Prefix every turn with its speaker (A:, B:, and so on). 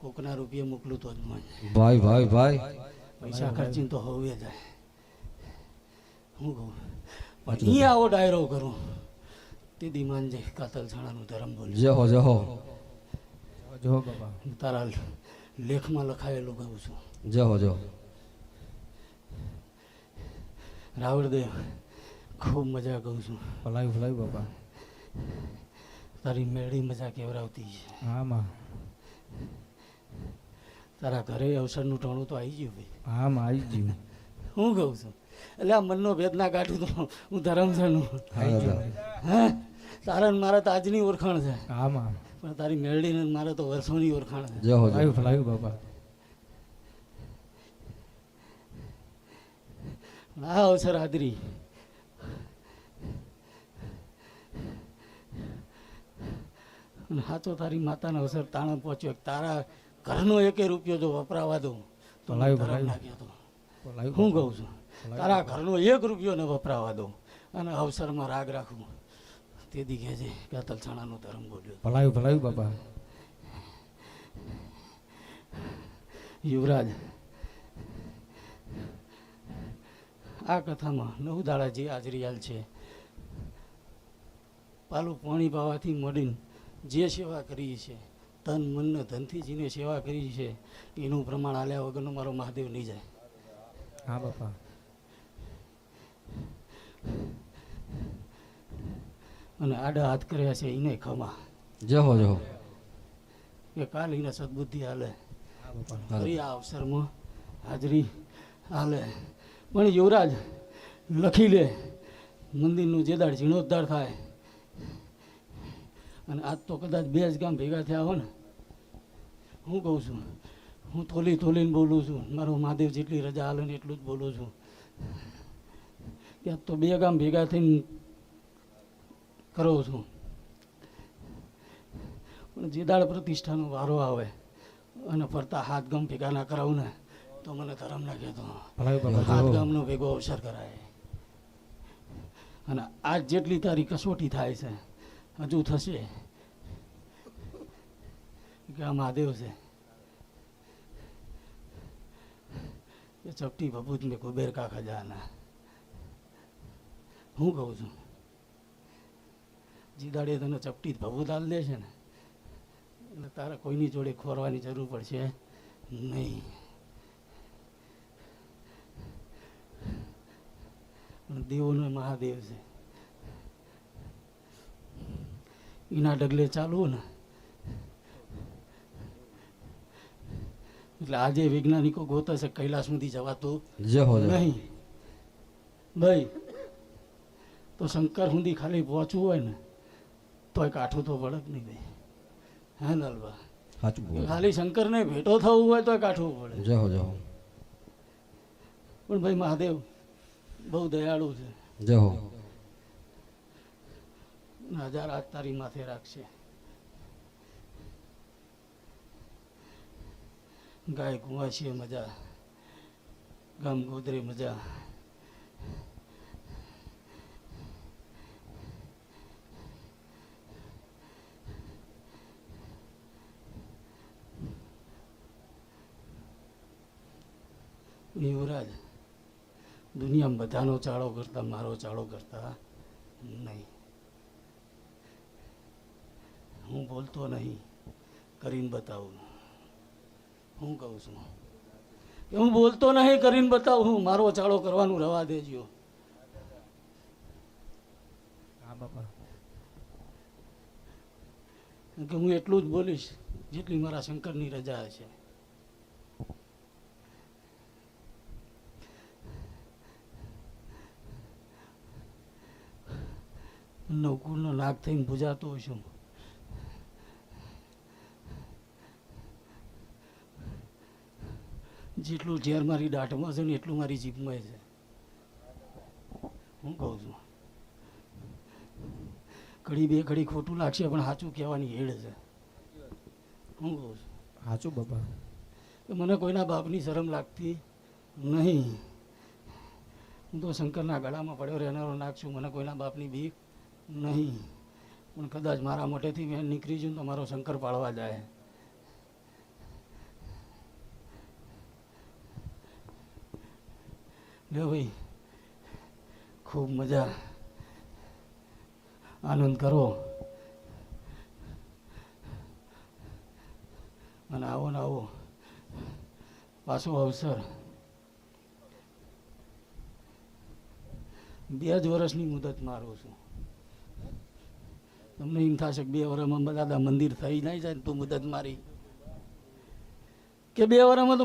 A: કોકના રૂપિયા મોકલું તો જ મને
B: ભાઈ ભાઈ ભાઈ.
A: પૈસા ખર્ચીને તો હવે જાય. હું કહું? પણ અહીંયા આવો ડાયરો કરું. તે દિમાન જે કાતલ છાણાનું ધર્મ બોલ્યું
B: જહો જહો
C: જો બાપા
A: તારા લેખમાં લખાયેલું કહું છું.
B: જહો જહો
A: રાવળદેવ ખૂબ મજા કહું છું.
C: ભલાયું ભલાયું બાપા
A: તારી મેળી મજા કેવરાવતી છે.
C: હા માં.
A: તારા ઘરે અવસરનું ટોણું તો આવી ગયું ભાઈ.
C: હા માં આવી ગયું.
A: હું કહું છું? એટલે આ મનનો ભેદ ના કાઢું તો હું ધરમસરનું. હા તારા મારા તો આજની ઓળખાણ છે.
C: હા માં
A: પણ તારી મેળડીને મારે તો વર્ષોની ઓળખાણ છે.
B: જો જહો
C: ભલાયું ભલાયું બાપા.
A: આ અવસર હાજરી અને સાચો તારી માતાનો અવસર તાણા પહોંચ્યો. તારા ઘરનો એકે રૂપિયો જો વપરાવા દઉં તો લાગ્યો તો.
C: ભલાયું
A: હું કહું છું તારા ઘરનો એક રૂપિયો ને વપરાવા દઉં. અને અવસરમાં રાગ રાખું. તે દી કહે છે કે તલસાણાનો ધર્મ બોલ્યો
C: ભલાયું ભલાયું બાપા.
A: યુવરાજ આ કથામાં નવ દાડા જે હાજરી છે પાલું પાણી પાવાથી મળીને જે સેવા કરી છે તન મન ધનથી જીને સેવા કરી છે એનું પ્રમાણ આલ્યા વગરનો મારો મહાદેવ નહીં જાય.
C: હા બાપા.
A: અને આડા હાથ કર્યા છે એને ખમા.
B: જહો જહો.
A: કે કાલ એને સદબુદ્ધિ હાલે ફરી આ અવસરમાં હાજરી હાલે પણ યુવરાજ લખી લે. મંદિરનું જે દાડ જીર્ણોદ્ધાર થાય અને આજ તો કદાચ બે જ ગામ ભેગા થયા હો ને. હું કહું છું હું થોલી થોલીને બોલું છું મારો મહાદેવ જેટલી રજા હાલે ને એટલું જ બોલું છું. કે આજ તો બે ગામ ભેગા થઈને કરો છું. પણ જે દાડ પ્રતિષ્ઠાનો વારો આવે અને ફરતા હાથ ગામ ભેગા ના કરાવું ને તો મને ધરમ ના કહેતો હાથ ગામનો ભેગો અવસર કરાય. અને આજ જેટલી તારી કસોટી થાય છે હજુ થશે. કે આ મહાદેવ છે. એ ચપટી ભભૂત મેં કુબેર કા ખજાના હું કહું છું, જીદાડે તને ચપટી ભભૂત હાલ દે છે ને, એટલે તારે કોઈની જોડે ખોરવાની જરૂર પડશે નહીં. દેવોનો મહાદેવ છે. એના ડગલે ચાલવું ને. એટલે આજે વૈજ્ઞાનિકો ગોતે છે કૈલાસ સુધી જવાતું નહીં. ભાઈ તો શંકર સુધી ખાલી પહોંચવું હોય ને તોય કાઠું તો પડે જ નહીં ભાઈ. હે નલબા ખાલી શંકર શંકરને ભેટો થવું હોય તોય કાઠવું પડે
B: જહો જહો.
A: પણ ભાઈ મહાદેવ બહુ દયાળુ છે.
B: જહો.
A: હજાર હાથ તારી માથે રાખશે ગાય કુંવાશીએ મજા. ગામ ગોદરે મજા. યુવરાજ, દુનિયામાં બધાનો ચાળો કરતા, મારો ચાળો કરતા નહીં. હું બોલતો નહીં. કરીને બતાવું. હું કહું છું? કે હું બોલતો નહીં કરીને બતાવું. હું મારો ચાળો કરવાનું રવા દેજો.
C: હા બાપા.
A: કે હું એટલું જ બોલીશ જેટલી મારા શંકરની રજા છે નવકુળનો નાગ થઈને પૂજાતો છું. જેટલું ઝેર મારી દાઢમાં છે ને એટલું મારી જીભમાં છે. હું કહું છું. ઘડી બે ઘડી ખોટું લાગશે પણ સાચું કહેવાની હેડ છે. હું કહું છું.
C: સાચું બાપા.
A: મને કોઈના બાપની શરમ લાગતી નહીં. હું તો શંકરના ગળામાં પડ્યો રહેનારો નાગ છું મને કોઈના બાપની બીક નહીં. પણ કદાચ મારા મોટેથી મેં નીકળી જઉં તો મારો શંકર પાળવા જાય. લ્યો ભાઈ, ખૂબ મજા. આનંદ કરો અને આવો ને આવો. પાછો અવસર. બે જ વર્ષની મુદત મારું છું. તમને એમ થશે બે વર્ષમાં દાદા મંદિર થઈ નહીં જાય તું મુદત મારી. કે બે વર્ષમાં તો